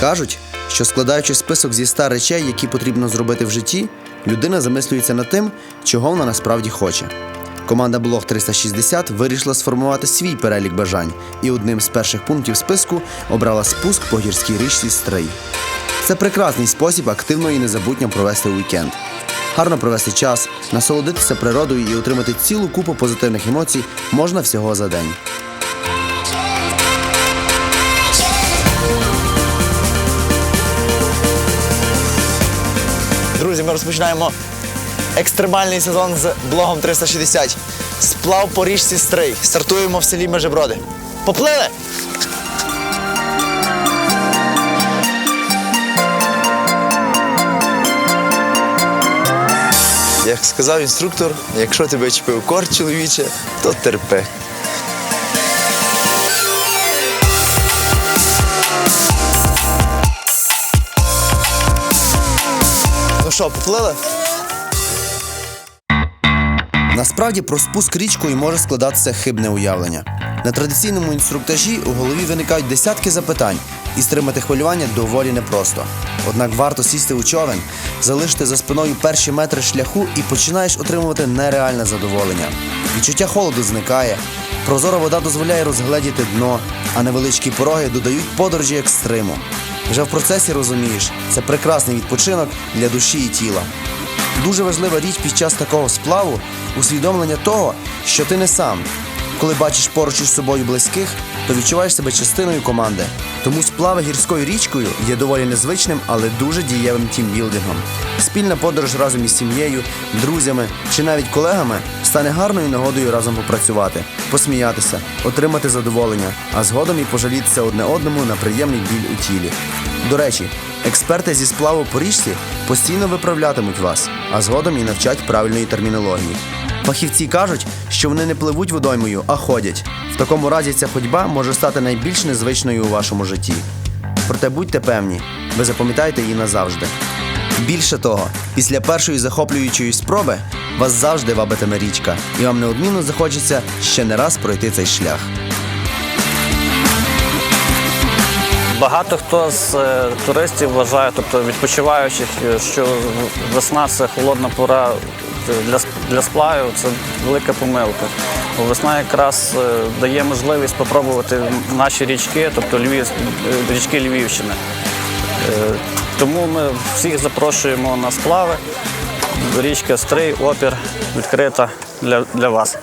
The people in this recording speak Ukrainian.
Кажуть, що складаючи список зі ста речей, які потрібно зробити в житті, людина замислюється над тим, чого вона насправді хоче. Команда Блог 360 вирішила сформувати свій перелік бажань і одним з перших пунктів списку обрала спуск по гірській річці Стрий. Це прекрасний спосіб активно і незабутньо провести уікенд. Гарно провести час, насолодитися природою і отримати цілу купу позитивних емоцій можна всього за день. Друзі, ми розпочинаємо екстремальний сезон з блогом 360. Сплав по річці Стрий. Стартуємо в селі Межеброди. Поплили! Як сказав інструктор, якщо тебе чіпив кор чоловіче, то терпи. Що, поплили? Насправді про спуск річкою може складатися хибне уявлення. На традиційному інструктажі у голові виникають десятки запитань, і стримати хвилювання доволі непросто. Однак варто сісти у човен, залишити за спиною перші метри шляху і починаєш отримувати нереальне задоволення. Відчуття холоду зникає, прозора вода дозволяє розгледіти дно, а невеличкі пороги додають подорожі екстриму. Вже в процесі розумієш, це прекрасний відпочинок для душі і тіла. Дуже важлива річ під час такого сплаву усвідомлення того, що ти не сам. Коли бачиш поруч із собою близьких, то відчуваєш себе частиною команди. Тому сплави гірською річкою є доволі незвичним, але дуже дієвим тімбілдингом. Спільна подорож разом із сім'єю, друзями чи навіть колегами стане гарною нагодою разом попрацювати, посміятися, отримати задоволення, а згодом і пожалітися одне одному на приємний біль у тілі. До речі, експерти зі сплаву по річці постійно виправлятимуть вас, а згодом і навчать правильної термінології. Фахівці кажуть, що вони не пливуть водоймою, а ходять. В такому разі ця ходьба може стати найбільш незвичною у вашому житті. Проте будьте певні, ви запам'ятаєте її назавжди. Більше того, після першої захоплюючої спроби вас завжди вабитиме річка, і вам неодмінно захочеться ще не раз пройти цей шлях. Багато хто з е, туристів вважає, тобто відпочиваючих, що весна це холодна пора для, для сплавів, це велика помилка. Весна якраз е, дає можливість спробувати наші річки, тобто Львів, е, річки Львівщини. Е, Тому ми всіх запрошуємо на сплави. Річка Стрий, опір відкрита для, для вас.